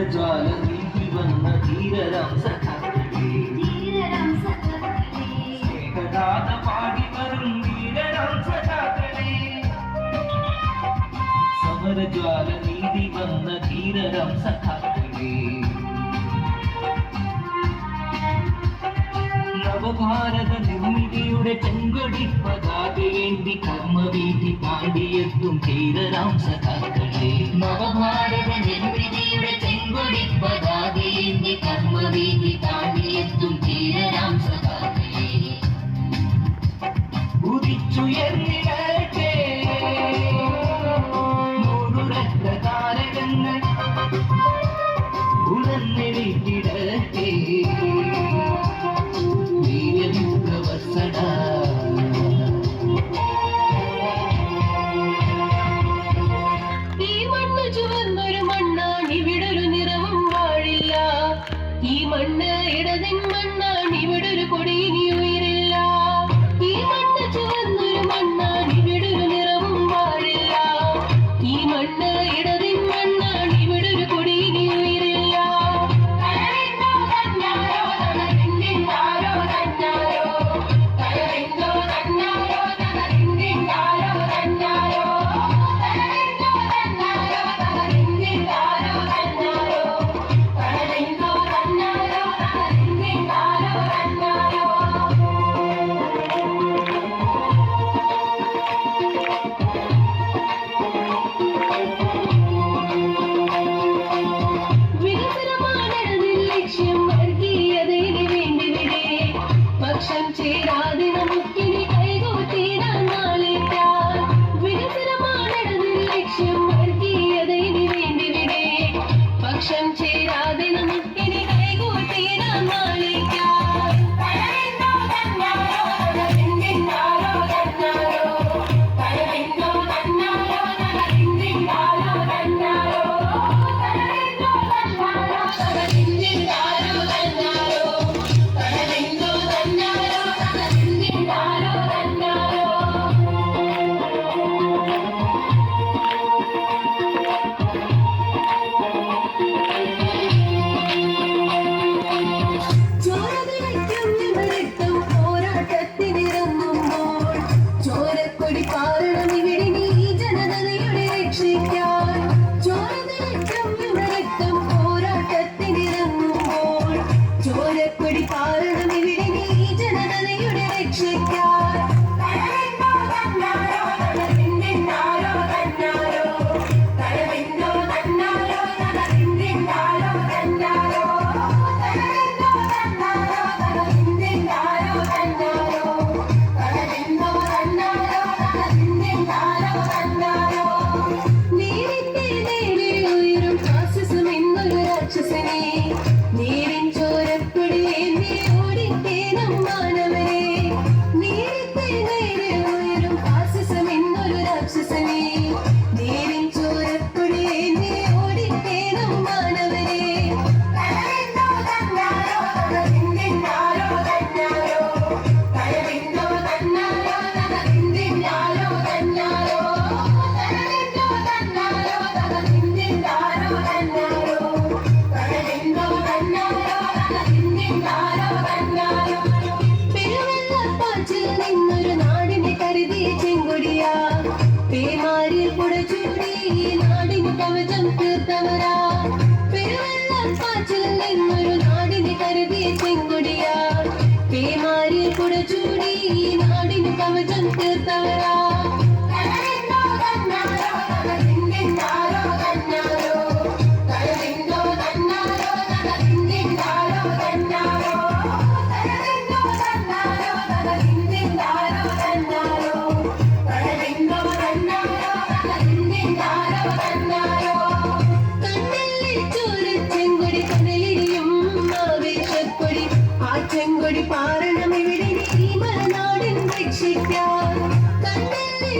മകരജ്വാല നീക്കി വന്ന ധീരരാം സമരജ്വാല നീതി വന്ന ധീരരാം സഖകളെ നവഭാരത നിർമ്മിതിയുടെ ചെങ്കൊടി പതാകയേന്തി കർമ്മവീതി ധീരരാം നവഭാരത പതാകയേന്തി നൂറു രക്തതാരകങ്ങൾ ഉണർന്നിരിക്കും ഇടതെങ്ങാൻ ഇവിടൊരു കൊടി ഇനി നിന്നൊരു നാടിനെ കരുതിയ ചെങ്കൊടിയ പേമാരി പുട ചുറ്റി നാടിന് കവചം തീർത്തവരാ പെരുവെള്ളപ്പാച്ചിൽ നിന്നൊരു നാടിനെ കരുതിയ ചെങ്കൊടിയ പേമാരി പുട ചൂടി നാടിന് കവചം തീർത്തവരാ സ്പർശിക്കാൻ കണ്ണിൽ